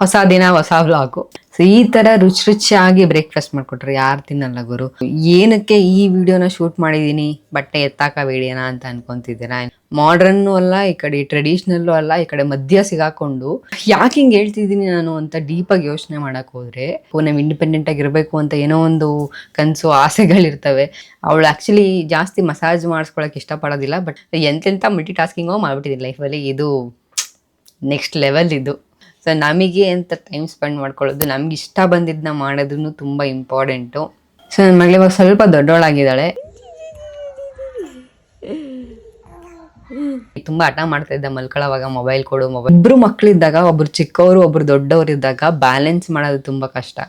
ಹೊಸ ದಿನ, ಹೊಸ ವ್ಲಾಗು ಸೊ ಈ ತರ ರುಚಿ ರುಚಿಯಾಗಿ ಬ್ರೇಕ್ಫಾಸ್ಟ್ ಮಾಡ್ಕೊಟ್ರೆ. ಯಾರು ತಿನ್ನಲ್ಲ ಗುರು. ಏನಕ್ಕೆ ಈ ವಿಡಿಯೋನ ಶೂಟ್ ಮಾಡಿದೀನಿ? ಬಟ್ಟೆ ಎತ್ತಾಕ ವಿಡಿಯೋನ ಅಂತ ಅನ್ಕೊಂತಿದ್ದೀರಾ? ಮಾಡ್ರನ್ನು ಅಲ್ಲ, ಈ ಕಡೆ ಟ್ರೆಡಿಷ್ನಲ್ಲು ಅಲ್ಲ, ಈ ಕಡೆ ಮಧ್ಯ ಸಿಗಾಕೊಂಡು. ಯಾಕೆ ಹಿಂಗೆ ಹೇಳ್ತಿದ್ದೀನಿ ನಾನು ಅಂತ ಡೀಪಾಗಿ ಯೋಚನೆ ಮಾಡಕ್ ಹೋದ್ರೆ ನಾವು ಇಂಡಿಪೆಂಡೆಂಟ್ ಆಗಿರ್ಬೇಕು ಅಂತ ಏನೋ ಒಂದು ಕನಸು, ಆಸೆಗಳಿರ್ತವೆ. ಅವಳು ಆಕ್ಚುಲಿ ಜಾಸ್ತಿ ಮಸಾಜ್ ಮಾಡಿಸ್ಕೊಳಕ್ ಇಷ್ಟಪಡೋದಿಲ್ಲ ಬಟ್ ಎಂತೆಂಥ ಮಲ್ಟಿ ಟಾಸ್ಕಿಂಗೋ ಲೈಫ್ ಲೈಫಲ್ಲಿ ಇದು ನೆಕ್ಸ್ಟ್ ಲೆವೆಲ್ ಇದು. ಸೊ ನಮಗೆ ಅಂತ ಟೈಮ್ ಸ್ಪೆಂಡ್ ಮಾಡ್ಕೊಳ್ಳೋದು? ನಮ್ಗೆ ಇಷ್ಟ ಬಂದಿದ್ದನ್ನ ಮಾಡೋದನ್ನು ತುಂಬ ಇಂಪಾರ್ಟೆಂಟು ಸೊ ನನ್ನ ಮಗಳು ಇವಾಗ ಸ್ವಲ್ಪ ದೊಡ್ಡವಳಾಗಿದ್ದಾಳೆ. ತುಂಬಾ ಹಠ ಮಾಡ್ತಾ ಇದ್ದ ಮಲ್ಕೊಳ್ಳೋವಾಗ ಮೊಬೈಲ್ ಕೊಡು ಮೊಬೈಲ್ ಇಬ್ರು ಮಕ್ಕಳಿದ್ದಾಗ ಒಬ್ರು ಚಿಕ್ಕವರು ಒಬ್ರು ದೊಡ್ಡವರು ಇದ್ದಾಗ ಬ್ಯಾಲೆನ್ಸ್ ಮಾಡೋದು ತುಂಬಾ ಕಷ್ಟ.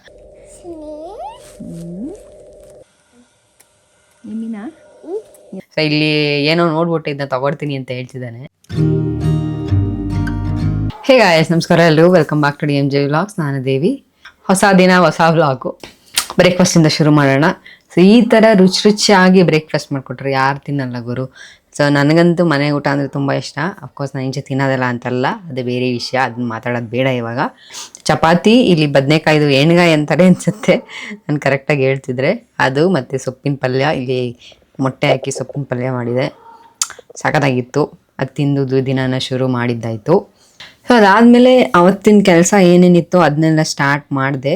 ಸೊ ಇಲ್ಲಿ ಏನೋ ನೋಡ್ಬಿಟ್ಟು ಇದನ್ನ ತಗೊಳ್ತೀನಿ ಅಂತ ಹೇಳ್ತಿದ್ದಾನೆ. ಹೇ ಗಾಯಸ್ ನಮಸ್ಕಾರ ಎಲ್ಲರೂ welcome back to D M J vlogs ನಾನು ದೇವಿ. ಹೊಸ ದಿನ, ಹೊಸ ವ್ಲಾಗು ಬ್ರೇಕ್ಫಾಸ್ಟಿಂದ ಶುರು ಮಾಡೋಣ. ಸೊ ಈ ಥರ ರುಚಿ ರುಚಿಯಾಗಿ ಬ್ರೇಕ್ಫಾಸ್ಟ್ ಮಾಡಿಕೊಟ್ರು. ಯಾರು ತಿನ್ನಲ್ಲ ಗುರು? ಸೊ ನನಗಂತೂ ಮನೆ ಊಟ ಅಂದರೆ ತುಂಬ ಇಷ್ಟ. ಅಫ್ಕೋರ್ಸ್ ನಾನು ಇಂಚೆ ತಿನ್ನೋದಲ್ಲ ಅಂತಲ್ಲ. ಅದು ಬೇರೆ ವಿಷಯ. ಅದನ್ನ ಮಾತಾಡೋದು ಬೇಡ ಇವಾಗ. ಚಪಾತಿ, ಇಲ್ಲಿ ಬದನೆಕಾಯ್ದು ಎಣ್ಗಾಯಿ ಅಂತಾರೆ ಅನಿಸುತ್ತೆ. ನಾನು ಕರೆಕ್ಟಾಗಿ ಹೇಳ್ತಿದ್ರೆ. ಅದು ಮತ್ತು ಸೊಪ್ಪಿನ ಪಲ್ಯ. ಇಲ್ಲಿ ಮೊಟ್ಟೆ ಹಾಕಿ ಸೊಪ್ಪಿನ ಪಲ್ಯ ಮಾಡಿದೆ. ಸಖತ್ತಾಗಿತ್ತು. ಅದು ತಿಂದು ದಿನಾನ ಶುರು ಮಾಡಿದ್ದಾಯಿತು. ಸೊ ಅದಾದಮೇಲೆ ಅವತ್ತಿನ ಕೆಲಸ ಏನೇನಿತ್ತು ಅದನ್ನೆಲ್ಲ ಸ್ಟಾರ್ಟ್ ಮಾಡಿದೆ.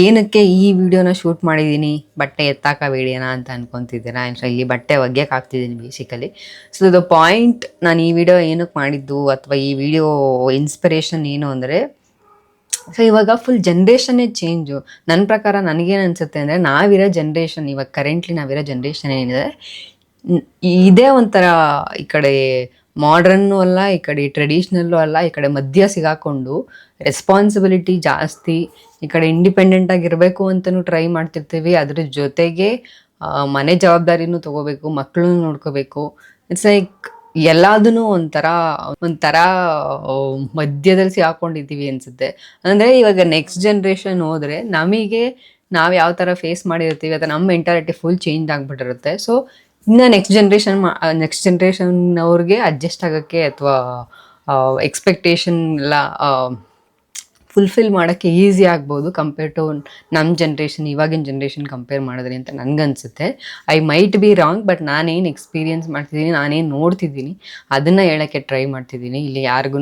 ಏನಕ್ಕೆ ಈ ವಿಡಿಯೋನ ಶೂಟ್ ಮಾಡಿದ್ದೀನಿ ಬಟ್ಟೆ ಎತ್ತಾಕ ಅಂತ ಅನ್ಕೊತಿದ್ದೀರಾ ಸೊ ಇಲ್ಲಿ ಬಟ್ಟೆ ಒಗ್ಯಕ್ಕೆ ಹಾಕ್ತಿದ್ದೀನಿ ಬೇಸಿಕಲಿ ಸೊ ದ ಪಾಯಿಂಟ್ ನಾನು ಈ ವಿಡಿಯೋ ಏನಕ್ಕೆ ಮಾಡಿದ್ದು ಅಥವಾ ಈ ವಿಡಿಯೋ ಇನ್ಸ್ಪಿರೇಷನ್ ಏನು ಅಂದರೆ, ಸೊ, ಇವಾಗ ಫುಲ್ ಜನ್ರೇಷನ್ನೇ ಚೇಂಜು ನನ್ನ ಪ್ರಕಾರ ನನಗೇನು ಅನಿಸುತ್ತೆ ಅಂದರೆ, ನಾವಿರೋ ಜನ್ರೇಷನ್ ಇವಾಗ ಕರೆಂಟ್ಲಿ ನಾವಿರೋ ಜನ್ರೇಷನ್ ಏನಿದೆ ಇದೇ ಒಂಥರ ಈ ಕಡೆ ಮಾಡ್ರನ್ನು ಅಲ್ಲ, ಈ ಕಡೆ ಟ್ರೆಡಿಷ್ನಲ್ಲು ಅಲ್ಲ, ಈ ಕಡೆ ಮಧ್ಯ ಸಿಗಾಕೊಂಡು ರೆಸ್ಪಾನ್ಸಿಬಿಲಿಟಿ ಜಾಸ್ತಿ, ಈ ಕಡೆ ಇಂಡಿಪೆಂಡೆಂಟ್ ಆಗಿರಬೇಕು ಅಂತಲೂ ಟ್ರೈ ಮಾಡ್ತಿರ್ತೀವಿ. ಅದ್ರ ಜೊತೆಗೆ ಮನೆ ಜವಾಬ್ದಾರಿನೂ ತಗೋಬೇಕು ಮಕ್ಕಳನ್ನು ನೋಡ್ಕೋಬೇಕು. ಇಟ್ಸ್ ಲೈಕ್ ಎಲ್ಲದನ್ನೂ ಒಂಥರ ಒಂಥರ ಮಧ್ಯದಲ್ಲಿ ಸಿಗಾಕೊಂಡಿದ್ದೀವಿ ಅನ್ಸುತ್ತೆ. ಅಂದರೆ ಇವಾಗ ನೆಕ್ಸ್ಟ್ ಜನ್ರೇಷನ್ ಹೋದರೆ ನಮಗೆ ನಾವು ಯಾವ ಥರ ಫೇಸ್ ಮಾಡಿರ್ತೀವಿ, ಅಥವಾ ನಮ್ಮ ಮೆಂಟಾಲಿಟಿ ಫುಲ್ ಚೇಂಜ್ ಆಗಿಬಿಟ್ಟಿರುತ್ತೆ. ಸೊ ಇನ್ನು ನೆಕ್ಸ್ಟ್ ಜನ್ರೇಷನ್ ನೆಕ್ಸ್ಟ್ ಜನ್ರೇಷನ್ ಅವ್ರಿಗೆ ಅಡ್ಜಸ್ಟ್ ಆಗೋಕ್ಕೆ ಅಥವಾ ಎಕ್ಸ್ಪೆಕ್ಟೇಷನ್ ಎಲ್ಲ ಫುಲ್ಫಿಲ್ ಮಾಡೋಕ್ಕೆ ಈಸಿ ಆಗ್ಬೋದು ಕಂಪೇರ್ ಟು ನಮ್ಮ ಜನ್ರೇಷನ್ ಇವಾಗಿನ ಜನ್ರೇಷನ್ ಕಂಪೇರ್ ಮಾಡಿದ್ರೆ ಅಂತ ನನಗನ್ಸುತ್ತೆ. I might be wrong but ನಾನೇನು ಎಕ್ಸ್ಪೀರಿಯನ್ಸ್ ಮಾಡ್ತಿದ್ದೀನಿ, ನಾನೇನು ನೋಡ್ತಿದ್ದೀನಿ, ಅದನ್ನು ಹೇಳೋಕ್ಕೆ ಟ್ರೈ ಮಾಡ್ತಿದ್ದೀನಿ. ಇಲ್ಲಿ ಯಾರಿಗೂ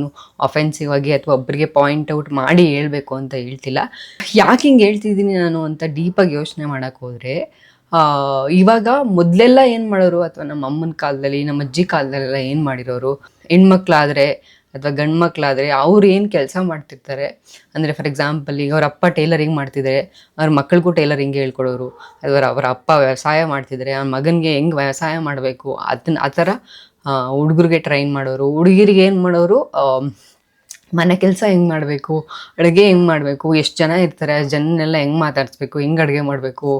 ಅಫೆನ್ಸಿವ್ ಆಗಿ ಅಥವಾ ಒಬ್ಬರಿಗೆ ಪಾಯಿಂಟ್ ಔಟ್ ಮಾಡಿ ಹೇಳಬೇಕು ಅಂತ ಹೇಳ್ತಿಲ್ಲ. ಯಾಕೆ ಹಿಂಗೆ ಹೇಳ್ತಿದ್ದೀನಿ ನಾನು ಅಂತ ಡೀಪಾಗಿ ಯೋಚನೆ ಮಾಡೋಕ್ಕೋದ್ರೆ ಇವಾಗ ಮೊದಲೆಲ್ಲ ಏನು ಮಾಡೋರು ಅಥವಾ ನಮ್ಮ ಅಮ್ಮನ ಕಾಲದಲ್ಲಿ, ನಮ್ಮ ಅಜ್ಜಿ ಕಾಲದಲ್ಲೆಲ್ಲ ಏನು ಮಾಡಿರೋರು? ಹೆಣ್ಮಕ್ಳಾದರೆ ಅಥವಾ ಗಂಡು ಅವ್ರು ಏನು ಕೆಲಸ ಮಾಡ್ತಿರ್ತಾರೆ? ಅಂದರೆ ಫಾರ್ ಎಕ್ಸಾಂಪಲ್ ಈಗ ಅವ್ರ ಅಪ್ಪ ಟೈಲರಿಂಗ್ ಮಾಡ್ತಿದ್ದಾರೆ ಅವ್ರ ಮಕ್ಕಳಿಗೂ ಟೈಲರಿಂಗ್ ಹೇಳ್ಕೊಡೋರು. ಅಥವಾ ಅವರ ಅಪ್ಪ ವ್ಯವಸಾಯ ಮಾಡ್ತಿದ್ದಾರೆ ಅವ್ರ ಮಗನಿಗೆ ಹೆಂಗೆ ವ್ಯವಸಾಯ ಮಾಡಬೇಕು? ಅದನ್ನ ಆ ಥರ ಹುಡುಗರಿಗೆ ಟ್ರೈನ್ ಮಾಡೋರು. ಹುಡುಗಿರಿಗೆ ಏನು ಮಾಡೋರು ಮನೆ ಕೆಲಸ ಹೆಂಗೆ ಮಾಡಬೇಕು? ಅಡುಗೆ ಹೆಂಗೆ ಮಾಡಬೇಕು? ಎಷ್ಟು ಜನ ಇರ್ತಾರೆ? ಜನನೆಲ್ಲ ಹೆಂಗೆ ಮಾತಾಡಿಸ್ಬೇಕು? ಹೆಂಗೆ ಅಡುಗೆ ಮಾಡಬೇಕು?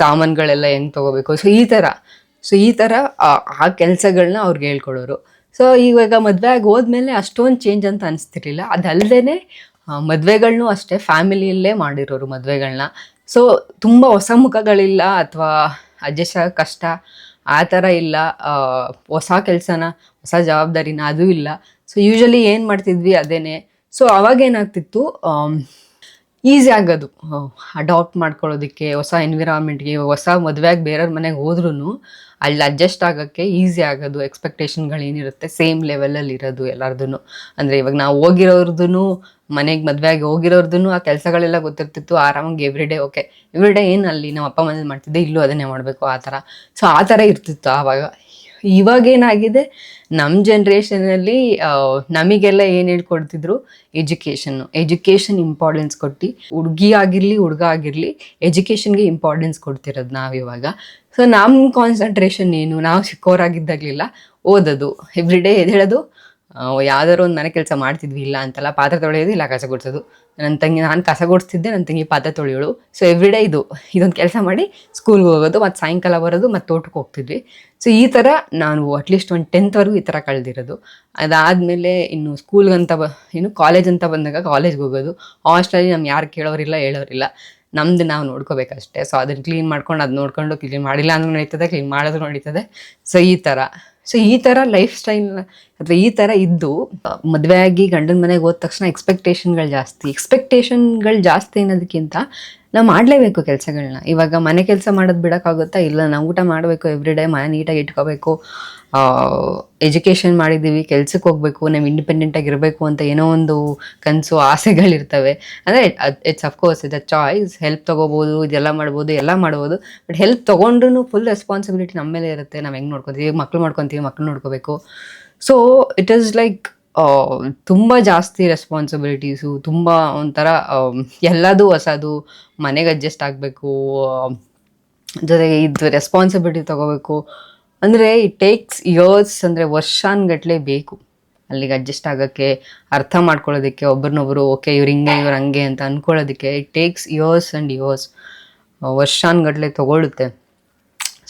ಸಾಮಾನುಗಳೆಲ್ಲ ಹೆಂಗೆ ತೊಗೋಬೇಕು? ಸೊ ಈ ಥರ ಸೊ ಈ ಥರ ಆ ಕೆಲಸಗಳನ್ನ ಅವ್ರಿಗೆ ಹೇಳ್ಕೊಡೋರು. ಸೊ ಇವಾಗ ಮದುವೆ ಆಗಿ ಹೋದ್ಮೇಲೆ ಅಷ್ಟೊಂದು ಚೇಂಜ್ ಅಂತ ಅನಿಸ್ತಿರ್ಲಿಲ್ಲ. ಅದಲ್ಲದೆ ಮದುವೆಗಳನ್ನೂ ಅಷ್ಟೇ ಫ್ಯಾಮಿಲಿಯಲ್ಲೇ ಮಾಡಿರೋರು ಮದುವೆಗಳನ್ನ ಸೊ ತುಂಬ ಹೊಸ ಮುಖಗಳಿಲ್ಲ ಅಥವಾ ಅಡ್ಜಸ್ಟ್ ಕಷ್ಟ, ಆ ಥರ ಇಲ್ಲ. ಹೊಸ ಕೆಲಸನ, ಹೊಸ ಜವಾಬ್ದಾರಿನ ಅದು ಇಲ್ಲ. ಸೊ ಯೂಶಲಿ ಏನು ಮಾಡ್ತಿದ್ವಿ ಅದೇನೆ. ಸೊ ಅವಾಗ ಏನಾಗ್ತಿತ್ತು ಈಸಿ ಆಗೋದು. ಅಡಾಪ್ಟ್ ಮಾಡ್ಕೊಳ್ಳೋದಕ್ಕೆ, ಹೊಸ ಎನ್ವಿರಾನ್ಮೆಂಟ್ಗೆ ಹೊಸ ಮದುವೆಯಾಗಿ ಬೇರೆಯವ್ರ ಮನೆಗೆ ಹೋದ್ರೂ ಅಲ್ಲಿ ಅಡ್ಜಸ್ಟ್ ಆಗೋಕ್ಕೆ ಈಸಿ ಆಗೋದು. ಎಕ್ಸ್ಪೆಕ್ಟೇಷನ್ಗಳು ಏನಿರುತ್ತೆ ಸೇಮ್ ಲೆವೆಲಲ್ಲಿ ಇರೋದು ಎಲ್ಲರದೂ ಅಂದರೆ ಇವಾಗ ನಾವು ಹೋಗಿರೋರ್ದು ಮನೆಗೆ ಮದುವೆಯಾಗಿ ಹೋಗಿರೋರ್ದು ಆ ಕೆಲಸಗಳೆಲ್ಲ ಗೊತ್ತಿರ್ತಿತ್ತು, ಆರಾಮಾಗಿ every day okay every day ಏನು ಅಲ್ಲಿ ನಮ್ಮ ಅಪ್ಪ ಮನೇಲಿ ಮಾಡ್ತಿದ್ದೆ, ಇಲ್ಲೂ ಅದನ್ನೇ ಮಾಡಬೇಕು, ಆ ಥರ. ಸೊ ಆ ಥರ ಇರ್ತಿತ್ತು ಆವಾಗ. ಇವಾಗ ಏನಾಗಿದೆ ನಮ್ಮ ಜನ್ರೇಷನಲ್ಲಿ ನಮಗೆಲ್ಲ ಏನು ಹೇಳ್ಕೊಡ್ತಿದ್ರು? ಎಜುಕೇಷನ್ನು ಎಜುಕೇಷನ್ ಇಂಪಾರ್ಟೆನ್ಸ್ ಕೊಟ್ಟು. ಹುಡುಗಿ ಆಗಿರಲಿ, ಹುಡುಗ ಆಗಿರಲಿ ಎಜುಕೇಷನ್ಗೆ ಇಂಪಾರ್ಟೆನ್ಸ್ ಕೊಡ್ತಿರೋದು ನಾವಿವಾಗ. ಸೊ ನಮ್ಮ ಕಾನ್ಸಂಟ್ರೇಷನ್ ಏನು? ನಾವು ಚಿಕ್ಕವರಾಗಿದ್ದಾಗಲಿಲ್ಲ ಓದೋದು. ಎವ್ರಿ ಡೇ ಎದ್ದೇಳೋದು ಯಾವ್ದಾದ್ರು ಒಂದು ಮನೆ ಕೆಲಸ ಮಾಡ್ತಿದ್ವಿ, ಇಲ್ಲ ಅಂತಲ್ಲ, ಪಾತ್ರೆ ತೊಳೆಯೋದು, ಇಲ್ಲ ಕಸ ಗುಡಿಸೋದು. ನನ್ನ ತಂಗಿ, ನಾನು ಕಸ ಗುಡಿಸ್ತಿದ್ದೆ ನನ್ನ ತಂಗಿ ಪಾತ್ರೆ ತೊಳೆಯೋಳು. ಸೊ ಎವ್ರಿ ಡೇ ಇದು. ಇದೊಂದು ಕೆಲಸ ಮಾಡಿ ಸ್ಕೂಲ್ಗೆ ಹೋಗೋದು, ಮತ್ತು ಸಾಯಂಕಾಲ ಬರೋದು, ಮತ್ತು ತೋಟಕ್ಕೆ ಹೋಗ್ತಿದ್ವಿ. ಸೊ ಈ ಥರ ನಾನು ಅಟ್ಲೀಸ್ಟ್ ಒಂದು ಟೆಂತ್ವರೆಗೂ ಈ ಥರ ಕಳೆದಿರೋದು. ಅದಾದಮೇಲೆ ಇನ್ನು ಸ್ಕೂಲ್ಗಂತ ಬ, ಇನ್ನು ಕಾಲೇಜ್ ಅಂತ ಬಂದಾಗ ಕಾಲೇಜ್ಗೆ ಹೋಗೋದು. ಹಾಸ್ಟೆಲಲ್ಲಿ ನಮ್ಗೆ ಯಾರು ಕೇಳೋರಿಲ್ಲ, ಹೇಳೋರಿಲ್ಲ. ನಮ್ದು ನಾವು ನೋಡ್ಕೋಬೇಕಷ್ಟೇ. ಸೊ ಅದನ್ನು ಕ್ಲೀನ್ ಮಾಡ್ಕೊಂಡು ಅದು ನೋಡ್ಕೊಂಡು ಕ್ಲೀನ್ ಮಾಡಿಲ್ಲ ಅಂದ್ರೆ ನಡೀತದೆ ಕ್ಲೀನ್ ಮಾಡೋದು ನಡೀತದೆ. ಸೊ ಈ ಥರ ಸೊ ಈ ಥರ ಲೈಫ್ ಸ್ಟೈಲ್ ಅಥವಾ ಈ ಥರ ಇದ್ದು ಮದುವೆ ಆಗಿ ಗಂಡನ ಮನೆಗೆ ಹೋದ ತಕ್ಷಣ ಎಕ್ಸ್ಪೆಕ್ಟೇಷನ್ಗಳು ಜಾಸ್ತಿ. ಎಕ್ಸ್ಪೆಕ್ಟೇಷನ್ಗಳು ಜಾಸ್ತಿ ಅನ್ನೋದಕ್ಕಿಂತ ನಾವು ಮಾಡಲೇಬೇಕು ಕೆಲಸಗಳನ್ನ ಇವಾಗ ಮನೆ ಕೆಲಸ ಮಾಡೋದು ಬಿಡೋಕ್ಕಾಗುತ್ತಾ? ಇಲ್ಲ, ನಾವು ಊಟ ಮಾಡಬೇಕು ಎವ್ರಿ ಡೇ ಮನೆ ನೀಟಾಗಿ ಇಟ್ಕೋಬೇಕು. ಎಜುಕೇಷನ್ ಮಾಡಿದ್ದೀವಿ ಕೆಲ್ಸಕ್ಕೆ ಹೋಗ್ಬೇಕು, ನಾವು ಇಂಡಿಪೆಂಡೆಂಟಾಗಿ ಇರಬೇಕು ಅಂತ ಏನೋ ಒಂದು ಕನಸು, ಆಸೆಗಳಿರ್ತವೆ. ಅಂದರೆ it's of course a choice help ತೊಗೋಬೋದು, ಇದೆಲ್ಲ ಮಾಡ್ಬೋದು, ಎಲ್ಲ ಮಾಡ್ಬೋದು. ಬಟ್ ಹೆಲ್ಪ್ ತೊಗೊಂಡ್ರು ಫುಲ್ ರೆಸ್ಪಾನ್ಸಿಬಿಲಿಟಿ ನಮ್ಮ ಮೇಲೆ ಇರುತ್ತೆ. ನಾವು ಹೆಂಗೆ ನೋಡ್ಕೊತೀವಿ? ಮಕ್ಳು ಮಾಡ್ಕೊತೀವಿ ಮಕ್ಳು ನೋಡ್ಕೋಬೇಕು. ಸೊ ಇಟ್ ಈಸ್ ಲೈಕ್ ತುಂಬ ಜಾಸ್ತಿ ರೆಸ್ಪಾನ್ಸಿಬಿಲಿಟೀಸು ತುಂಬ ಒಂಥರ ಎಲ್ಲದು ಹೊಸದು, ಮನೆಗೆ ಅಡ್ಜಸ್ಟ್ ಆಗಬೇಕು ಜೊತೆಗೆ ಇದು ರೆಸ್ಪಾನ್ಸಿಬಿಲಿಟಿ ತಗೋಬೇಕು. ಅಂದರೆ ಇಟ್ ಟೇಕ್ಸ್ ಇಯರ್ಸ್ ಅಂದರೆ ವರ್ಷಾನ್ಗಟ್ಲೆ ಬೇಕು. ಅಲ್ಲಿಗೆ ಅಡ್ಜಸ್ಟ್ ಆಗೋಕ್ಕೆ, ಅರ್ಥ ಮಾಡ್ಕೊಳ್ಳೋದಕ್ಕೆ, ಒಬ್ರನ್ನೊಬ್ರು, ಓಕೆ, ಇವ್ರು ಹಿಂಗೆ, ಇವ್ರು ಹಂಗೆ ಅಂತ ಅಂದ್ಕೊಳ್ಳೋದಕ್ಕೆ it takes years and years ವರ್ಷಾನ್ಗಟ್ಲೆ ತಗೊಳುತ್ತೆ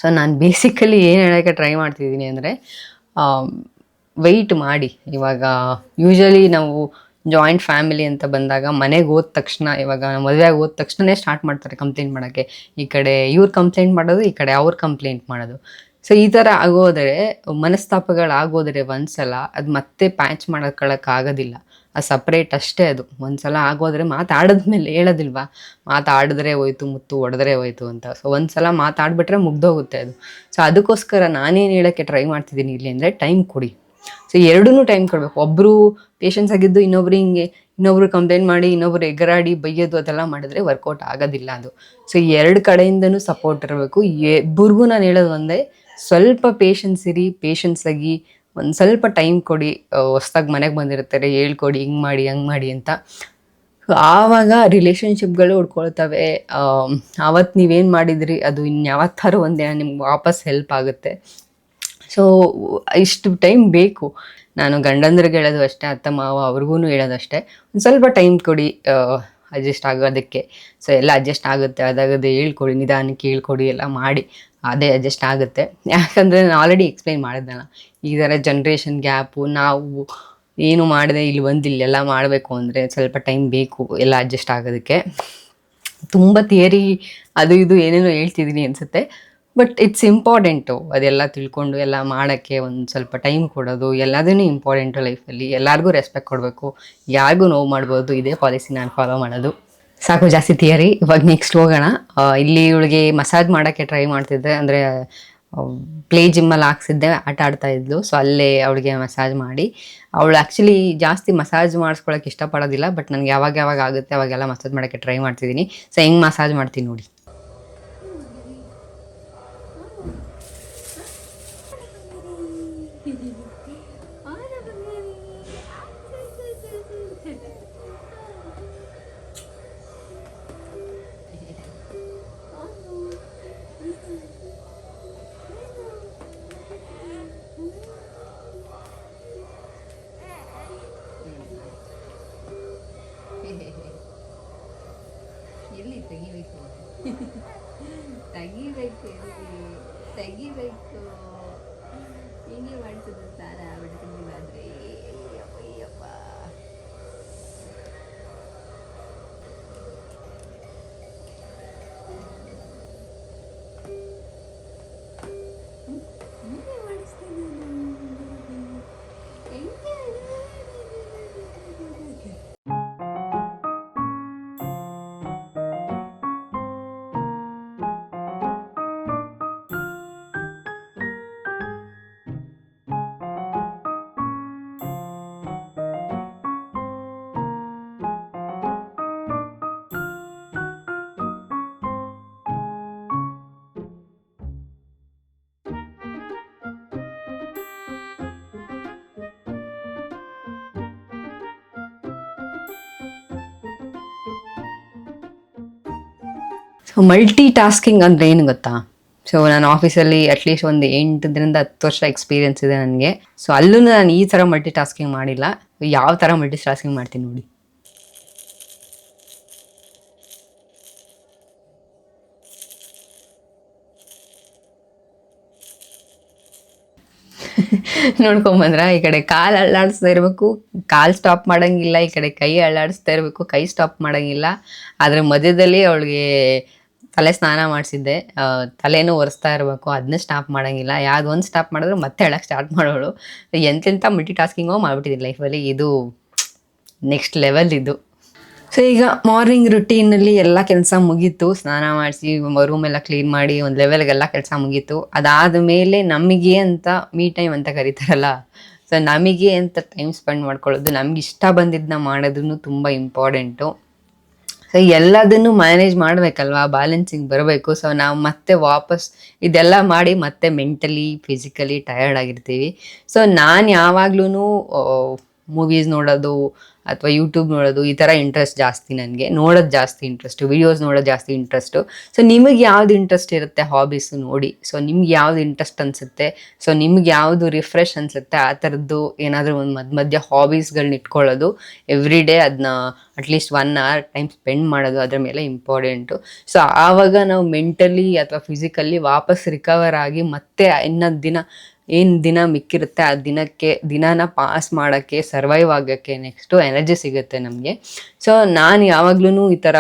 ಸೊ ನಾನು ಬೇಸಿಕಲಿ ಏನು ಹೇಳೋಕ್ಕೆ ಟ್ರೈ ಮಾಡ್ತಿದ್ದೀನಿ ಅಂದರೆ ವೆಯ್ಟ್ ಮಾಡಿ. ಇವಾಗ ಯೂಶಲಿ ನಾವು ಜಾಯಿಂಟ್ ಫ್ಯಾಮಿಲಿ ಅಂತ ಬಂದಾಗ ಮನೆಗೆ ಹೋದ ತಕ್ಷಣ, ಇವಾಗ ಮದುವೆ ಹೋದ ತಕ್ಷಣನೇ ಸ್ಟಾರ್ಟ್ ಮಾಡ್ತಾರೆ ಕಂಪ್ಲೇಂಟ್ ಮಾಡೋಕ್ಕೆ. ಈ ಕಡೆ ಇವ್ರು ಕಂಪ್ಲೇಂಟ್ ಮಾಡೋದು, ಈ ಕಡೆ ಅವ್ರು ಕಂಪ್ಲೇಂಟ್ ಮಾಡೋದು. ಸೊ ಈ ಥರ ಆಗೋದ್ರೆ, ಮನಸ್ತಾಪಗಳಾಗೋದ್ರೆ ಒಂದ್ಸಲ ಅದು ಮತ್ತೆ ಪ್ಯಾಚ್ ಮಾಡೋಕ್ಕಾಗೋದಿಲ್ಲ ಆ ಸಪ್ರೇಟ್ ಅಷ್ಟೇ ಅದು. ಒಂದ್ಸಲ ಆಗೋದ್ರೆ ಮಾತಾಡಿದ್ಮೇಲೆ ಹೇಳೋದಿಲ್ವಾ? ಮಾತಾಡಿದ್ರೆ ಹೋಯ್ತು, ಮುತ್ತು ಒಡೆದ್ರೆ ಹೋಯ್ತು ಅಂತ. ಸೊ ಒಂದ್ಸಲ ಮಾತಾಡ್ಬಿಟ್ರೆ ಮುಗ್ದೋಗುತ್ತೆ ಅದು. ಸೊ ಅದಕ್ಕೋಸ್ಕರ ನಾನೇನು ಹೇಳೋಕ್ಕೆ ಟ್ರೈ ಮಾಡ್ತಿದ್ದೀನಿ ಇಲ್ಲಿ ಅಂದರೆ ಟೈಮ್ ಕೊಡಿ. ಸೊ ಎರಡೂ ಟೈಮ್ ಕೊಡಬೇಕು ಒಬ್ಬರು ಪೇಷನ್ಸ್ ಆಗಿದ್ದು ಇನ್ನೊಬ್ರು ಹಿಂಗೆ, ಇನ್ನೊಬ್ರು ಕಂಪ್ಲೇಂಟ್ ಮಾಡಿ, ಇನ್ನೊಬ್ರು ಎಗರಾಡಿ, ಬೈಯೋದು ಅದೆಲ್ಲ ಮಾಡಿದ್ರೆ ವರ್ಕೌಟ್ ಆಗೋದಿಲ್ಲ ಅದು. ಸೊ ಎರಡು ಕಡೆಯಿಂದನೂ ಸಪೋರ್ಟ್ ಇರಬೇಕು. ಎಬ್ಬರಿಗೂ ನಾನು ಹೇಳೋದು ಒಂದೇ, ಸ್ವಲ್ಪ ಪೇಷನ್ಸ್ ಇರಿ ಪೇಷನ್ಸ್ ಆಗಿ, ಒಂದು ಸ್ವಲ್ಪ ಟೈಮ್ ಕೊಡಿ ಹೊಸ್ದಾಗಿ ಮನೆಗೆ ಬಂದಿರ್ತಾರೆ, ಹೇಳ್ಕೊಡಿ, ಹಿಂಗೆ ಮಾಡಿ, ಹಂಗೆ ಮಾಡಿ ಅಂತ. ಆವಾಗ ರಿಲೇಷನ್ಶಿಪ್ಗಳು ಉಡ್ಕೊಳ್ತವೆ ಆವತ್ತು ನೀವೇನು ಮಾಡಿದ್ರಿ, ಅದು ಇನ್ಯಾವತ್ತಾರು ಒಂದೇ, ನಿಮ್ಗೆ ವಾಪಸ್ ಹೆಲ್ಪ್ ಆಗುತ್ತೆ. ಸೊ ಇಷ್ಟು ಟೈಮ್ ಬೇಕು. ನಾನು ಗಂಡಂದ್ರಿಗೆ ಹೇಳೋದು ಅಷ್ಟೇ, ಅತ್ತ ಮಾವ ಅವ್ರಿಗೂ ಹೇಳೋದಷ್ಟೇ ಒಂದು ಸ್ವಲ್ಪ ಟೈಮ್ ಕೊಡಿ ಅಡ್ಜಸ್ಟ್ ಆಗೋದಕ್ಕೆ. ಸೊ ಎಲ್ಲ ಅಡ್ಜಸ್ಟ್ ಆಗುತ್ತೆ. ಅದಾಗದೆ ಹೇಳ್ಕೊಡಿ, ನಿಧಾನಕ್ಕೆ ಹೇಳ್ಕೊಡಿ, ಎಲ್ಲ ಮಾಡಿ, ಅದೇ ಅಡ್ಜಸ್ಟ್ ಆಗುತ್ತೆ. ಯಾಕಂದರೆ ನಾನು ಆಲ್ರೆಡಿ ಎಕ್ಸ್ಪ್ಲೈನ್ ಮಾಡಿದ್ನಲ್ಲ, ಈ ಥರ ಜನ್ರೇಷನ್ ಗ್ಯಾಪು ನಾವು ಏನು ಮಾಡಿದೆ ಇಲ್ಲಿ ಬಂದು ಎಲ್ಲ ಮಾಡಬೇಕು ಅಂದರೆ ಸ್ವಲ್ಪ ಟೈಮ್ ಬೇಕು, ಎಲ್ಲ ಅಡ್ಜಸ್ಟ್ ಆಗೋದಕ್ಕೆ. ತುಂಬ ಥಿಯರಿ ಅದು ಇದು ಏನೇನೋ ಹೇಳ್ತಿದ್ದೀನಿ ಅನಿಸುತ್ತೆ. ಬಟ್ ಇಟ್ಸ್ ಇಂಪಾರ್ಟೆಂಟು ಅದೆಲ್ಲ ತಿಳ್ಕೊಂಡು ಎಲ್ಲ ಮಾಡೋಕ್ಕೆ ಒಂದು ಸ್ವಲ್ಪ ಟೈಮ್ ಕೊಡೋದು ಎಲ್ಲದೂ ಇಂಪಾರ್ಟೆಂಟು ಲೈಫಲ್ಲಿ ಎಲ್ಲರಿಗೂ ರೆಸ್ಪೆಕ್ಟ್ ಕೊಡಬೇಕು. ಯಾರಿಗೂ ನೋವು ಮಾಡ್ಬೋದು ಇದೇ ಪಾಲಿಸಿ ನಾನು ಫಾಲೋ ಮಾಡೋದು. ಸಾಕು ಜಾಸ್ತಿ ಥಿಯರಿ ಇವಾಗ ನೆಕ್ಸ್ಟ್ ಹೋಗೋಣ. ಇಲ್ಲಿ ಇವಳಿಗೆ ಮಸಾಜ್ ಮಾಡೋಕ್ಕೆ ಟ್ರೈ ಮಾಡ್ತಿದ್ದೆ, ಅಂದರೆ ಪ್ಲೇ ಜಿಮ್ಮಲ್ಲಿ ಹಾಕ್ಸಿದ್ದೆ, ಆಟ ಆಡ್ತಾ ಇದ್ಲು. ಸೊ ಅಲ್ಲೇ ಅವಳಿಗೆ ಮಸಾಜ್ ಮಾಡಿ. ಅವಳು ಆ್ಯಕ್ಚುಲಿ ಜಾಸ್ತಿ ಮಸಾಜ್ ಮಾಡಿಸ್ಕೊಳಕ್ಕೆ ಇಷ್ಟಪಡೋದಿಲ್ಲ ಬಟ್ ನನಗೆ ಯಾವಾಗ ಯಾವಾಗ ಆಗುತ್ತೆ ಅವಾಗೆಲ್ಲ ಮಸಾಜ್ ಮಾಡೋಕ್ಕೆ ಟ್ರೈ ಮಾಡ್ತಿದ್ದೀನಿ. ಸೊ ಹೆಂಗೆ ಮಸಾಜ್ ಮಾಡ್ತೀನಿ ನೋಡಿ. ತೆಗಿಬೇಕು ತೆಗಿಬೇಕು. ಹಿಂಗೆ ಮಾಡ್ತಿದ್ರು ಸಾರ ಬಿಡ್ತಿದ್ದಿಲ್ಲಾದ್ರೆ ಅಯ್ಯಪ್ಪ ಮಲ್ಟಿ ಟಾಸ್ಕಿಂಗ್ ಅಂದ್ರೆ ಏನು ಗೊತ್ತಾ? ಸೊ ನಾನು ಆಫೀಸಲ್ಲಿ ಅಟ್ಲೀಸ್ಟ್ ಒಂದು ಎಂಟರಿಂದ ಹತ್ತು ವರ್ಷ ಎಕ್ಸ್ಪೀರಿಯನ್ಸ್ ಇದೆ ನನಗೆ. ಸೊ ಅಲ್ಲೂ ನಾನು ಈ ಥರ ಮಲ್ಟಿ ಟಾಸ್ಕಿಂಗ್ ಮಾಡಿಲ್ಲ. ಯಾವ ಥರ ಮಲ್ಟಿ ಟಾಸ್ಕಿಂಗ್ ಮಾಡ್ತೀನಿ ನೋಡಿ. ನೋಡ್ಕೊಂಬಂದ್ರ, ಈ ಕಡೆ ಕಾಲ್ ಅಳ್ಳಾಡಿಸ್ತಾ ಇರಬೇಕು. ಕಾಲ್ ಸ್ಟಾಪ್ ಮಾಡಂಗಿಲ್ಲ. ಈ ಕಡೆ ಕೈ ಅಳ್ಳಾಡಿಸ್ತಾ ಇರಬೇಕು. ಕೈ ಸ್ಟಾಪ್ ಮಾಡಂಗಿಲ್ಲ. ಆದ್ರೆ ಮಧ್ಯದಲ್ಲಿ ಅವಳಿಗೆ ತಲೆ ಸ್ನಾನ ಮಾಡಿಸಿದ್ದೆ. ತಲೆನೂ ಒರೆಸ್ತಾ ಇರಬೇಕು ಅದನ್ನ ಸ್ಟಾಪ್ ಮಾಡೋಂಗಿಲ್ಲ. ಯಾವ್ದು ಒಂದು ಸ್ಟಾಪ್ ಮಾಡಿದ್ರೆ ಮತ್ತೆ ಹೇಳಕ್ಕೆ ಸ್ಟಾರ್ಟ್ ಮಾಡೋಳು. ಎಂತೆಂಥ ಮಲ್ಟಿ ಟಾಸ್ಕಿಂಗೋ ಮಾಡ್ಬಿಟ್ಟಿದ್ದೀನಿ ಲೈಫಲ್ಲಿ ಇದು ನೆಕ್ಸ್ಟ್ ಲೆವೆಲ್ ಇದು. ಸೊ ಈಗ ಮಾರ್ನಿಂಗ್ ರುಟೀನಲ್ಲಿ ಎಲ್ಲ ಕೆಲಸ ಮುಗೀತು. ಸ್ನಾನ ಮಾಡಿಸಿ ರೂಮ್ ಎಲ್ಲ ಕ್ಲೀನ್ ಮಾಡಿ ಒಂದು ಲೆವೆಲ್ಗೆಲ್ಲ ಕೆಲಸ ಮುಗೀತು. ಅದಾದ ಮೇಲೆ ನಮಗೆ ಅಂತ ಮೀ ಟೈಮ್ ಅಂತ ಕರೀತಾರಲ್ಲ. ಸೊ ನಮಗೆ ಅಂತ ಟೈಮ್ ಸ್ಪೆಂಡ್ ಮಾಡ್ಕೊಳ್ಳೋದು, ನಮ್ಗೆ ಇಷ್ಟ ಬಂದಿದ್ದನ್ನ ಮಾಡೋದನ್ನು ತುಂಬ ಇಂಪಾರ್ಟೆಂಟು ಸೊ ಎಲ್ಲದನ್ನು ಮ್ಯಾನೇಜ್ ಮಾಡ್ಬೇಕಲ್ವಾ? ಬ್ಯಾಲೆನ್ಸಿಂಗ್ ಬರಬೇಕು. ಸೊ ನಾವು ಮತ್ತೆ ವಾಪಸ್ ಇದೆಲ್ಲ ಮಾಡಿ ಮತ್ತೆ ಮೆಂಟಲಿ ಫಿಸಿಕಲಿ ಟಯರ್ಡ್ ಆಗಿರ್ತೀವಿ. ಸೊ ನಾನು ಯಾವಾಗ್ಲೂ ಮೂವೀಸ್ ನೋಡೋದು ಅಥವಾ ಯೂಟ್ಯೂಬ್ ನೋಡೋದು ಈ ಥರ ಇಂಟ್ರೆಸ್ಟ್ ಜಾಸ್ತಿ ನನಗೆ. ನೋಡೋದು ಜಾಸ್ತಿ ಇಂಟ್ರೆಸ್ಟು ವಿಡಿಯೋಸ್ ನೋಡೋದು ಜಾಸ್ತಿ ಇಂಟ್ರೆಸ್ಟು ಸೊ ನಿಮಗೆ ಯಾವ್ದು ಇಂಟ್ರೆಸ್ಟ್ ಇರುತ್ತೆ ಹಾಬೀಸ್ ನೋಡಿ. ಸೊ ನಿಮ್ಗೆ ಯಾವ್ದು ಇಂಟ್ರೆಸ್ಟ್ ಅನಿಸುತ್ತೆ? ಸೊ ನಿಮ್ಗೆ ಯಾವುದು ರಿಫ್ರೆಶ್ ಅನಿಸುತ್ತೆ? ಆ ಥರದ್ದು ಏನಾದರೂ ಒಂದು ಮಧ್ಯ ಮಧ್ಯ ಹಾಬೀಸ್ಗಳನ್ನ ಇಟ್ಕೊಳ್ಳೋದು. ಎವ್ರಿ ಡೇ ಅದನ್ನ at least one hour time spend ಮಾಡೋದು ಅದ್ರ ಮೇಲೆ ಇಂಪಾರ್ಟೆಂಟು ಸೊ ಆವಾಗ ನಾವು ಮೆಂಟಲಿ ಅಥವಾ ಫಿಸಿಕಲಿ ವಾಪಸ್ ರಿಕವರ್ ಆಗಿ ಮತ್ತೆ ಇನ್ನೊಂದು ದಿನ ಏನು ದಿನ ಮಿಕ್ಕಿರುತ್ತೆ, ಆ ದಿನಕ್ಕೆ, ದಿನಾನ ಪಾಸ್ ಮಾಡೋಕ್ಕೆ ಸರ್ವೈವ್ ಆಗೋಕ್ಕೆ ನೆಕ್ಸ್ಟು ಎನರ್ಜಿ ಸಿಗುತ್ತೆ ನಮಗೆ. ಸೊ ನಾನು ಯಾವಾಗ್ಲೂ ಈ ಥರ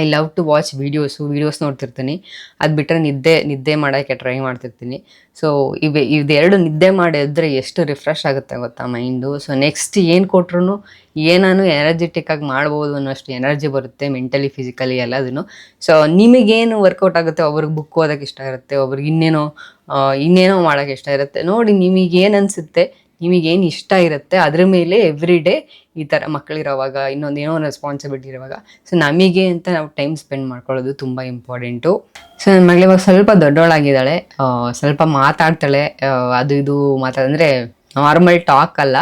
I love to watch videos videos ನೋಡ್ತಿರ್ತೀನಿ. ಅದು ಬಿಟ್ಟರೆ ನಿದ್ದೆ ನಿದ್ದೆ ಮಾಡೋಕ್ಕೆ ಟ್ರೈ ಮಾಡ್ತಿರ್ತೀನಿ. ಸೊ ಇವೆ ಇದೆರಡು ನಿದ್ದೆ ಮಾಡಿದ್ರೆ ಎಷ್ಟು ರಿಫ್ರೆಶ್ ಆಗುತ್ತೆ ಗೊತ್ತಾ ಮೈಂಡು ಸೊ ನೆಕ್ಸ್ಟ್ ಏನು ಕೊಟ್ರು ಏನಾನು ಎನರ್ಜೆಟಿಕ್ ಆಗಿ ಮಾಡ್ಬೋದು ಅನ್ನೋಷ್ಟು ಎನರ್ಜಿ ಬರುತ್ತೆ ಮೆಂಟಲಿ ಫಿಸಿಕಲಿ ಎಲ್ಲದನ್ನು ಸೊ ನಿಮಗೇನು ವರ್ಕೌಟ್ ಆಗುತ್ತೆ, ಒಬ್ರಿಗೆ ಬುಕ್ ಓದೋಕೆ ಇಷ್ಟ ಇರುತ್ತೆ, ಒಬ್ರಿಗೆ ಇನ್ನೇನೋ ಇನ್ನೇನೋ ಮಾಡೋಕ್ಕೆ ಇಷ್ಟ ಇರುತ್ತೆ. ನೋಡಿ ನಿಮಗೇನು ಅನಿಸುತ್ತೆ? ನಿಮಗೇನು ಇಷ್ಟ ಇರುತ್ತೆ? ಅದ್ರ ಮೇಲೆ ಎವ್ರಿ ಡೇ ಈ ಥರ ಮಕ್ಕಳಿರೋವಾಗ ಇನ್ನೊಂದು ಏನೋ ರೆಸ್ಪಾನ್ಸಿಬಿಲಿಟಿ ಇರುವಾಗ. ಸೊ ನಮಗೆ ಅಂತ ನಾವು ಟೈಮ್ ಸ್ಪೆಂಡ್ ಮಾಡ್ಕೊಳ್ಳೋದು ತುಂಬ ಇಂಪಾರ್ಟೆಂಟು ಸೊ ನನ್ನ ಮಗಳು ಇವಾಗ ಸ್ವಲ್ಪ ದೊಡ್ಡವಳಾಗಿದ್ದಾಳೆ ಸ್ವಲ್ಪ ಮಾತಾಡ್ತಾಳೆ. ಅದು ಇದು ಮಾತಾಡಂದರೆ ನಾರ್ಮಲ್ ಟಾಕ್ ಅಲ್ಲ.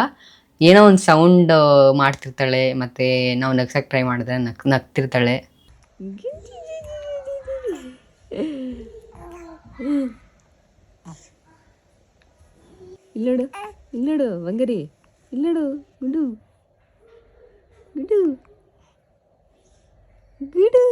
ಏನೋ ಒಂದು ಸೌಂಡ್ ಮಾಡ್ತಿರ್ತಾಳೆ. ಮತ್ತು ನಾವು ನಗ್ಸಕ್ಕೆ ಟ್ರೈ ಮಾಡಿದ್ರೆ ನಗ್, ನಗ್ತಿರ್ತಾಳೆ. ಇಲ್ಲಡು ಇಲ್ಲಡು ಬಂಗರಿ ಇಲ್ಲಡು ಗುಡು ಗುಡು ಗುಡು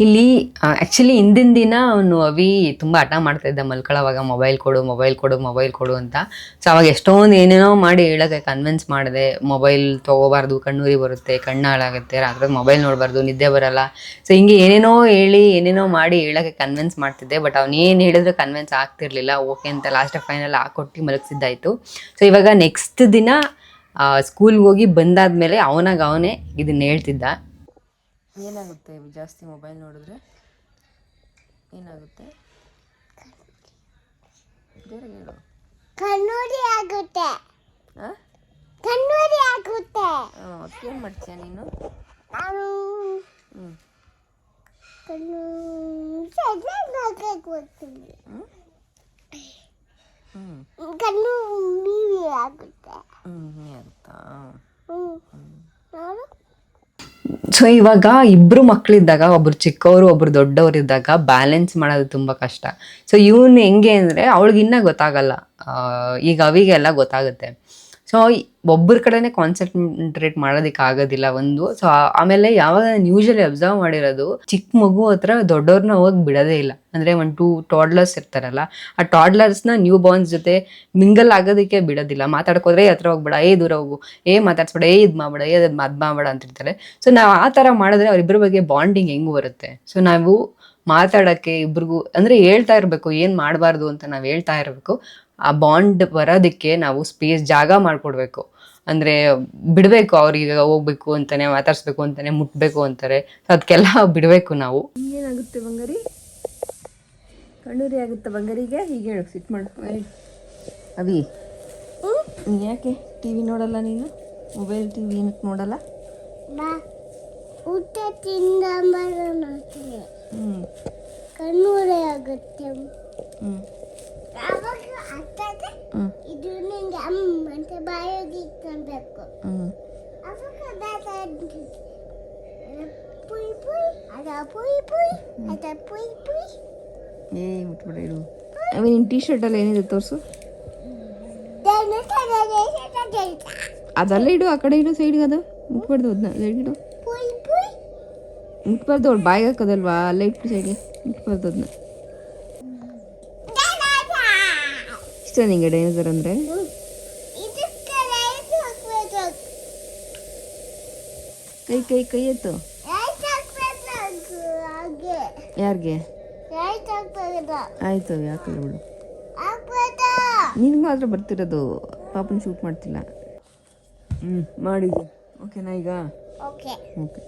ಇಲ್ಲಿ ಆ್ಯಕ್ಚುಲಿ ಹಿಂದಿನ ದಿನ ಅವನು ಅವಿ ತುಂಬ ಹಠ ಮಾಡ್ತಾ ಇದ್ದ ಮಲ್ಕೊಳ್ಳೋವಾಗ ಮೊಬೈಲ್ ಕೊಡು ಮೊಬೈಲ್ ಕೊಡು ಮೊಬೈಲ್ ಕೊಡು ಅಂತ. ಸೊ ಅವಾಗ ಎಷ್ಟೊಂದು ಏನೇನೋ ಮಾಡಿ ಹೇಳೋಕ್ಕೆ ಕನ್ವಿನ್ಸ್ ಮಾಡಿದೆ. ಮೊಬೈಲ್ ತೊಗೋಬಾರ್ದು, ಕಣ್ಣೂರಿ ಬರುತ್ತೆ, ಕಣ್ಣು ಹಾಳಾಗುತ್ತೆ, ರಾತ್ರಿ ಮೊಬೈಲ್ ನೋಡಬಾರ್ದು, ನಿದ್ದೆ ಬರಲ್ಲ. ಸೊ ಹಿಂಗೆ ಏನೇನೋ ಹೇಳಿ, ಏನೇನೋ ಮಾಡಿ ಹೇಳೋಕ್ಕೆ ಕನ್ವಿನ್ಸ್ ಮಾಡ್ತಿದ್ದೆ. ಬಟ್ ಏನು ಹೇಳಿದ್ರು ಕನ್ವಿನ್ಸ್ ಆಗ್ತಿರ್ಲಿಲ್ಲ. ಓಕೆ ಅಂತ ಲಾಸ್ಟ್ ಫೈನಲ್ ಹಾಕೊಟ್ಟು ಮಲಗಿಸಿದ್ದಾಯಿತು. ಸೊ ಇವಾಗ ನೆಕ್ಸ್ಟ್ ದಿನ ಸ್ಕೂಲ್ಗೆ ಹೋಗಿ ಬಂದಾದ ಮೇಲೆ ಅವನಾಗ ಅವನೇ ಇದನ್ನ ಹೇಳ್ತಿದ್ದ. ಏನಾಗುತ್ತೆ ಜಾಸ್ತಿ ಮೊಬೈಲ್ ನೋಡಿದ್ರೆ? ಏನಾಗುತ್ತೆ? ಬೇರೆ ಹೇಳು. ಕಣ್ಣೂರಿ ಆಗುತ್ತೆ? ಕಣ್ಣೂರಿ ಆಗುತ್ತೆ. ಆ, ಏನು ಮಾಡ್ತೀಯ ನೀನು? ಹ್ಞೂ ಕಣ್ಣು ಹ್ಞೂ ಆಗುತ್ತೆ. ಹ್ಞೂ ಆಗುತ್ತಾ? ಹ್ಞೂ ನಾನು ಸೊ ಇವಾಗ ಇಬ್ಬರು ಮಕ್ಕಳಿದ್ದಾಗ ಒಬ್ರು ಚಿಕ್ಕವರು ಒಬ್ರು ದೊಡ್ಡವರು ಇದ್ದಾಗ ಬ್ಯಾಲೆನ್ಸ್ ಮಾಡೋದು ತುಂಬ ಕಷ್ಟ. ಸೊ ಇವನು ಹೆಂಗೆ ಅಂದರೆ ಅವಳಿಗಿನ್ನ ಗೊತ್ತಾಗಲ್ಲ. ಈಗ ಅವಿಗೆಲ್ಲ ಗೊತ್ತಾಗುತ್ತೆ. ಸೊ ಒಬ್ಬರ ಕಡೆನೆ ಕಾನ್ಸಂಟ್ರೇಟ್ ಮಾಡೋದಕ್ಕೆ ಆಗೋದಿಲ್ಲ ಒಂದು ಸೊ ಆಮೇಲೆ ಯಾವಾಗ ನಾನು ಯೂಶಲಿ ಅಬ್ಸರ್ವ್ ಮಾಡಿರೋದು ಚಿಕ್ಕ ಮಗು ಹತ್ರ ದೊಡ್ಡವ್ರನ್ನ ಹೋಗಿ ಬಿಡೋದೇ ಇಲ್ಲ. ಅಂದರೆ ಒಂದು ಟೂ ಟಾಡ್ಲರ್ಸ್ ಇರ್ತಾರಲ್ಲ, ಆ ಟಾಡ್ಲರ್ಸ್ನ ನ್ಯೂ ಬಾರ್ನ್ಸ್ ಜೊತೆ ಮಿಂಗಲ್ ಆಗೋದಕ್ಕೆ ಬಿಡೋದಿಲ್ಲ. ಮಾತಾಡ್ಕೋದ್ರೆ ಹತ್ರ ಹೋಗ್ಬೇಡ ಏ, ದೂರ ಹೋಗು. ಏ, ಮಾತಾಡ್ಸ್ಬೇಡ, ಏ, ಇದು ಮಾಡ್ಬೇಡ, ಏ, ಅದು ಅದು ಮಾಡ್ಬೇಡ ಅಂತಿರ್ತಾರೆ. ಸೊ ನಾವು ಆ ಥರ ಮಾಡಿದ್ರೆ ಅವರಿಬ್ಬರ ಬಗ್ಗೆ ಬಾಂಡಿಂಗ್ ಹೆಂಗೆ ಬರುತ್ತೆ? ಸೊ ನಾವು ಮಾತಾಡೋಕ್ಕೆ ಇಬ್ರಿಗೂ, ಅಂದರೆ ಹೇಳ್ತಾ ಇರಬೇಕು, ಏನು ಮಾಡಬಾರ್ದು ಅಂತ ನಾವು ಹೇಳ್ತಾ ಇರಬೇಕು. ಆ ಬಾಂಡ್ ಬರೋದಕ್ಕೆ ನಾವು ಸ್ಪೇಸ್ ಜಾಗ ಮಾಡಿಕೊಡ್ಬೇಕು. ಅಂದರೆ ಬಿಡಬೇಕು ಅವ್ರಿಗೆ ಹೋಗ್ಬೇಕು ಅಂತಾನೆ ಮಾತಾಡ್ಸ್ಬೇಕು ಅಂತಾನೆ ಮುಟ್ಬೇಕು ಅಂತಾರೆ. ಸೊ ಅದಕ್ಕೆಲ್ಲ ಬಿಡಬೇಕು ನಾವು. ಏನಾಗುತ್ತೆ ಬಂಗಾರಿ? ಕಣ್ಣೂರಿ ಆಗುತ್ತೆ ಬಂಗಾರಿಗೆ? ಹೀಗೆ ಹೇಳು ಸಿಟ್ ಮಾಡು. ಅವಿ ನೀನ್ ಯಾಕೆ ಟಿ ವಿ ನೋಡಲ್ಲ ನೀನು? ಮೊಬೈಲ್ ಟಿ ವಿ ಏನಕ್ಕೆ ನೋಡಲ್ಲ? ಬಾ. ಊಟ ತಿಂದ ಹ್ಞೂ ಕಣ್ಣೂರೇ ಆಗುತ್ತೆ. ಹ್ಞೂ ಅವಾಗ ಅತ್ತಾಗ ಹ್ಞೂ ಇದು ನಿಂಗೆ ಅಮ್ಮ ಅಂತ ಬಾಯಿಗೆ ಇಟ್ಕೊಳ್ಬೇಕು ಹ್ಞೂ ಅವಾಗ ಅದಾದ ಪುಯ್ ಪುಯ್ ಅದ ಪುಯ್ ಪುಯ್ ಅದ ಪುಯ್ ಪುಯ್ ಏ ಮುಟ್ಬಿಡ ಇರು. ಅವಿ ನಿನ್ನ ಟೀ ಶರ್ಟಲ್ಲಿ ಏನಿದೆ ತೋರಿಸು? ದನ ತನಗೆ ಸೆಟಗೆಲ್ತ ಅದಲ್ಲ ಇಡು ಆ ಕಡೆ ಇಡು ಸೈಡ್ಗೆ ಅದು. ಮುಟ್ಬಾರ್ದು ಅದನ್ನ ಸೈಡ್ ಇಡು. ಪುಯ್ ಪುಯ್. ಮುಟ್ಬಾರ್ದು ಅವ್ಳು ಬಾಯಿಗೆ ಹಾಕೋದಲ್ವಾ? ಅಲ್ಲೇ ಇಟ್ಟು ಸೈಡ್ಗೆ ಮುಟ್ಬಾರ್ದು ಅದನ್ನ ಇಷ್ಟ ನಿಂಗೆ ಡೈನೋಸರ್ ಅಂದರೆ? ಕೈ ಕೈ ಕೈ ಎತ್ತು. ಯಾರಿಗೆ? ಆಯ್ತು ಯಾಕಲ್ಲ ಬಿಡು. ನಿನ್ಗೆ ಮಾತ್ರ ಬರ್ತಿರೋದು. ಪಾಪನ ಶೂಟ್ ಮಾಡ್ತಿಲ್ಲ. ಹ್ಞೂ ಮಾಡಿದ್ದು ಓಕೆನಾ ಈಗ? ಓಕೆ ಓಕೆ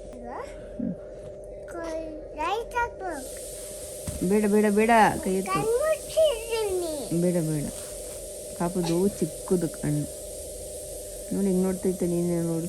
ಬೇಡ ಬೇಡ ಬೇಡ. ಕೈ ಎತ್ತು. ಬೇಡ ಬೇಡ. ಪಾಪದು ಚಿಕ್ಕದು ಕಣ್ಣು. ನೋಡಿ ಹಿಂಗೆ ನೋಡ್ತೈತೆ ನೀನೇ ನೋಡು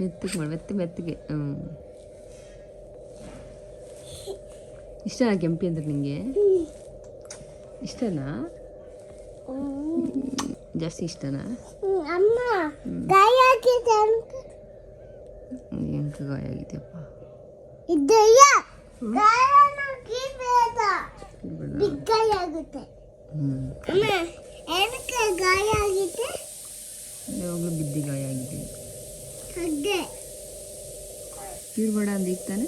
ಮೆತ್ತಗೆ ಮಾಡಿ ಮೆತ್ತ ಮೆತ್ತಗೆ. ಹ್ಞೂ ಇಷ್ಟನಾ ಕೆಂಪಿ ಅಂದ್ರೆ ನಿಮಗೆ ಇಷ್ಟನಾ? ಜಾಸ್ತಿ ಇಷ್ಟನಾ? ಅಮ್ಮ ಗಾಯ ಆಗಿದೆ ಅಂತ. ಎಂಟು ಗಾಯ ಆಗಿದೆಯಪ್ಪ? ಇದೆಯ ಗಾಯನ ಕೀಬೇಡ ಬಿಗ್ ಗಾಯ ಆಗುತ್ತೆ ಹ್ಞೂ ಅಮ್ಮ ಏನಕ್ಕೆ ಗಾಯ ಆಗಿದೆ ಯಾವಾಗಲೂ ಬಿದ್ದಿ ಗಾಯ ಆಗಿದೆ ಅದೇ ಕೀರ್ಬೇಡ ಅಂದ ಈಗ ತಾನೆ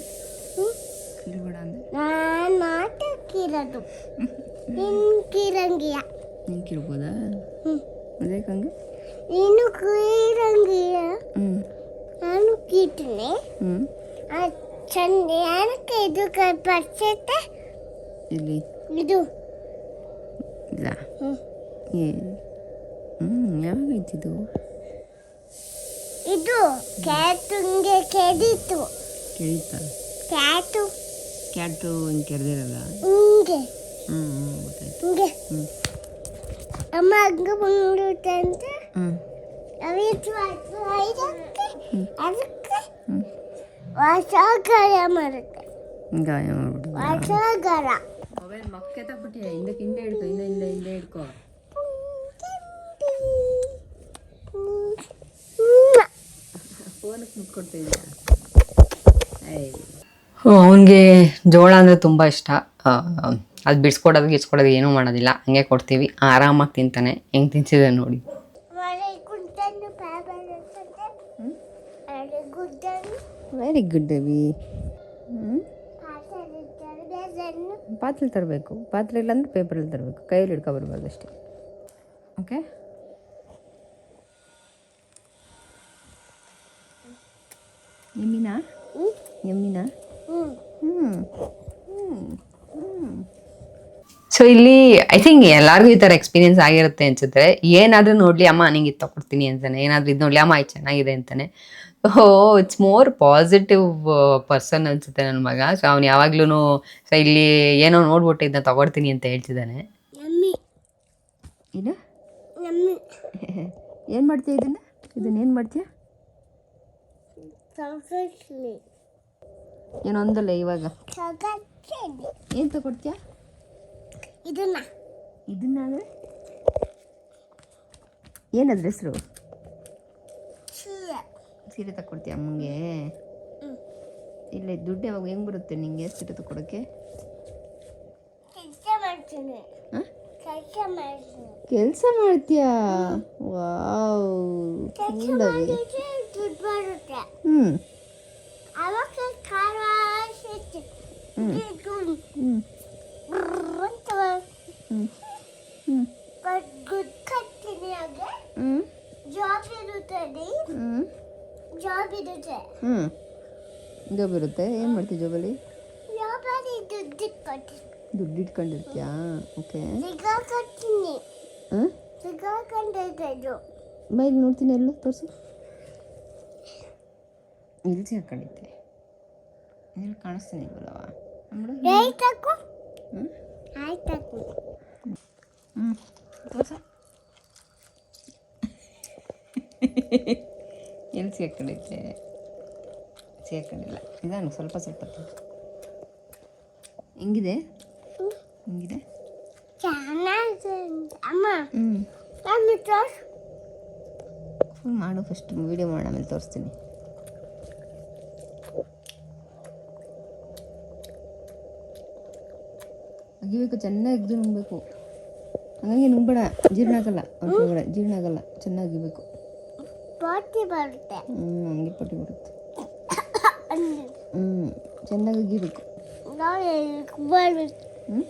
ಕೀರ್ಬೇಡ ಅಂದೆ ನಾನು ನಾಟಕ್ಕಿರೋದು ನಿನ್ಕಿರಂಗಿಯ ನೀನು ಕೀರ್ಬೋದಾ ಹ್ಞೂ ಅದಕ್ಕೆ ಹಂಗೆ ನೀನು ಕೀರಂಗಿಯ ಹ್ಞೂ ನಾನು ಕೀಟನೆ ಹ್ಞೂ ಚಂದ ಏನಕ್ಕೆ ಇದು ಬರ್ತೈತೆ ಇಲ್ಲಿ ಇದು ಇಲ್ಲ ಹ್ಞೂ ಏ ಹ್ಞೂ ಯಾವಾಗೈತಿದು ಇದು ಕ್ಯಾಟುಂಗೆ ಕೆಡಿತು ಕೇಳಿತಾ ಕ್ಯಾಟು ಕ್ಯಾಟು ಹಿಂಗೆ ಕೆರೆದಿರಲ್ಲ ಹಿಂಗೆ ಹ್ಞೂ ಹ್ಞೂ ಗೊತ್ತಾಯ್ತು ಹಿಂಗೆ ಹ್ಞೂ ಅಮ್ಮ ಹಂಗೆ ಬಂದ್ಬಿಡುತ್ತೆ ಅಂತ ಹ್ಞೂ ಅವಿತ್ತು ಇದಕ್ಕೆ ಅದಕ್ಕೆ ಹ್ಞೂ ಹೊಸ ಗಾಯ ಮಾಡುತ್ತೆ ಗಾಯ ಮಾಡ್ಬಿಟ್ಟು ಹೊಸ ಗಾಯ ಮೊಬೈಲ್ ಮಕ್ಕೆ ತಗ್ಬಿಟ್ಟಿಯ ಹಿಂದಕ್ಕೆ ಹಿಂದೆ ಹಿಡ್ಕೊ ಹಿಂದೆ ಹಿಂದೆ ಹಿಂದೆ ಹಿಡ್ಕೊ ಅವನಿಗೆ ಜೋಳ ಅಂದರೆ ತುಂಬ ಇಷ್ಟ. ಅದು ಬಿಡಿಸ್ಕೊಡೋದು ಗಿಡಿಸ್ಕೊಡೋದು ಏನೂ ಮಾಡೋದಿಲ್ಲ. ಹಂಗೆ ಕೊಡ್ತೀವಿ. ಆರಾಮಾಗಿ ತಿಂತಾನೆ. ಹೆಂಗೆ ತಿಂತಿದೆ ನೋಡಿ. ವೆರಿ ಗುಡ್ ಬೇಬಿ ಪಾತ್ರೆ ತರಬೇಕು. ಪಾತ್ರೆ ಇಲ್ಲಾಂದ್ರೆ ಪೇಪರಲ್ಲಿ ತರಬೇಕು. ಕೈಯಲ್ಲಿ ಹಿಡ್ಕೊಬರ್ಬಾರ್ದು ಅಷ್ಟೇ. ಓಕೆ ಹ್ಞೂ ಹ್ಞೂ ಸೊ ಇಲ್ಲಿ ಐ ಥಿಂಕ್ ಎಲ್ಲರಿಗೂ ಈ ಥರ ಎಕ್ಸ್ಪೀರಿಯನ್ಸ್ ಆಗಿರುತ್ತೆ ಅನ್ಸುತ್ತೆ. ಏನಾದರೂ ನೋಡಲಿ ಅಮ್ಮ ನಿಂಗೆ ಇದು ತಗೊಡ್ತೀನಿ ಅಂತಾನೆ. ಏನಾದರೂ ಇದು ನೋಡಲಿ ಅಮ್ಮ ಇದು ಚೆನ್ನಾಗಿದೆ ಅಂತಾನೆ. Oh it's more positive person ಅನ್ಸುತ್ತೆ ನನ್ನ ಮಗ. ಸೊ ಅವ್ನು ಯಾವಾಗ್ಲೂ ಸೊ ಇಲ್ಲಿ ಏನೋ ನೋಡ್ಬಿಟ್ಟು ಇದನ್ನ ತಗೊಡ್ತೀನಿ ಅಂತ ಹೇಳ್ತಿದ್ದಾನೆ. ಯಮ್ಮಿ ಏನು? ಯಮ್ಮಿ ಏನು ಮಾಡ್ತೀಯ ಇದನ್ನ? ಇದನ್ನ ಏನು ಮಾಡ್ತೀಯ? ಏನೋ ಒಂದಲ್ಲ ಇವಾಗ. ಏನ್ ಏನು ತಗೊಡ್ತೀಯ? ಇದನ್ನ. ಇದನ್ನ ಅಂದರೆ? ಏನದ್ರ ಹೆಸರು? ಸೀರೆ. ತಗೊಡ್ತೀಯ ಅಮ್ಮಂಗೆ. ಇಲ್ಲ ದುಡ್ಡು ಯಾವಾಗ ಹೆಂಗೆ ಬರುತ್ತೆ ನಿಂಗೆ ಸೀರೆ ತಗೊಡೋಕ್ಕೆ ಕೆಲಸ ಮಾಡ್ತೀನಿ. ಹಾಂ? ಕೆಲಸ ಮಾಡ್ತೀಯಾ? ವಾವ್. ಬರುತ್ತೆ. ಹ್ಞೂ ಜಾಬ್ ಇರುತ್ತೆ ಹ್ಞೂ ಜಾಬ್ ಇರುತ್ತೆ. ಏನು ಮಾಡ್ತೀಯ ಜಾಬಲ್ಲಿ ಜಾಬಲ್ಲಿ ದುಡ್ಡು ಕಟ್ಟಿ ದುಡ್ಡು ಇಟ್ಕೊಂಡಿರ್ತೀಯಾ ಓಕೆ ಹಾಂ ಬೈಕ್ ನೋಡ್ತೀನಿ ಎಲ್ಲ ತೋರಿಸು. ಇಲ್ಲಿ ಹಾಕೊಂಡಿದ್ದೆ. ಇಲ್ಲಿ ಕಾಣಿಸ್ತೀನಿ ಆಯ್ತಾಕು ಹ್ಞೂ ತೋರ್ಸ. ಎಲ್ಲಿ ಸೇರ್ಕೊಂಡಿದ್ದೆ ಸೇರ್ಕೊಂಡಿಲ್ಲ ನಿಧಾನ ಸ್ವಲ್ಪ ಸ್ವಲ್ಪ. ಹೆಂಗಿದೆ? ಹೆಂಗಿದೆ? ಫುಲ್ ಮಾಡು ಫಸ್ಟ್ ವಿಡಿಯೋ ಮಾಡಿ ಆಮೇಲೆ ತೋರಿಸ್ತೀನಿ. ಅಗಿಬೇಕು ಚೆನ್ನಾಗಿ ಇದ್ದು ನುಂಗಬೇಕು. ಹಂಗಾಗಿ ನುಂಗ್ಬೇಡ ಜೀರ್ಣ ಆಗಲ್ಲ ಒಳಗಡೆ ಜೀರ್ಣ ಆಗಲ್ಲ ಚೆನ್ನಾಗಿಬೇಕು ಪಾಟಿ ಬರುತ್ತೆ. ಹ್ಞೂ ಹಂಗೆ ಪಾಟಿ ಬರುತ್ತೆ. ಹ್ಞೂ ಚೆನ್ನಾಗಿ ಅಗಿಬೇಕು ಹ್ಞೂ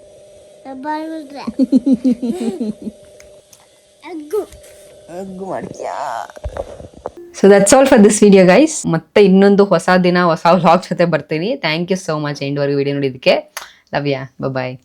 so that's all for this video guys ಮತ್ತೆ ಇನ್ನೊಂದು ಹೊಸ ದಿನ ಹೊಸ ವ್ಲಾಗ್ ಜೊತೆ ಬರ್ತೀನಿ. ಥ್ಯಾಂಕ್ ಯು ಸೋ ಮಚ್ ಎಂಡ್ವರೆಗೂ ವಿಡಿಯೋ ನೋಡಿದ್ದಕ್ಕೆ. Love ya bye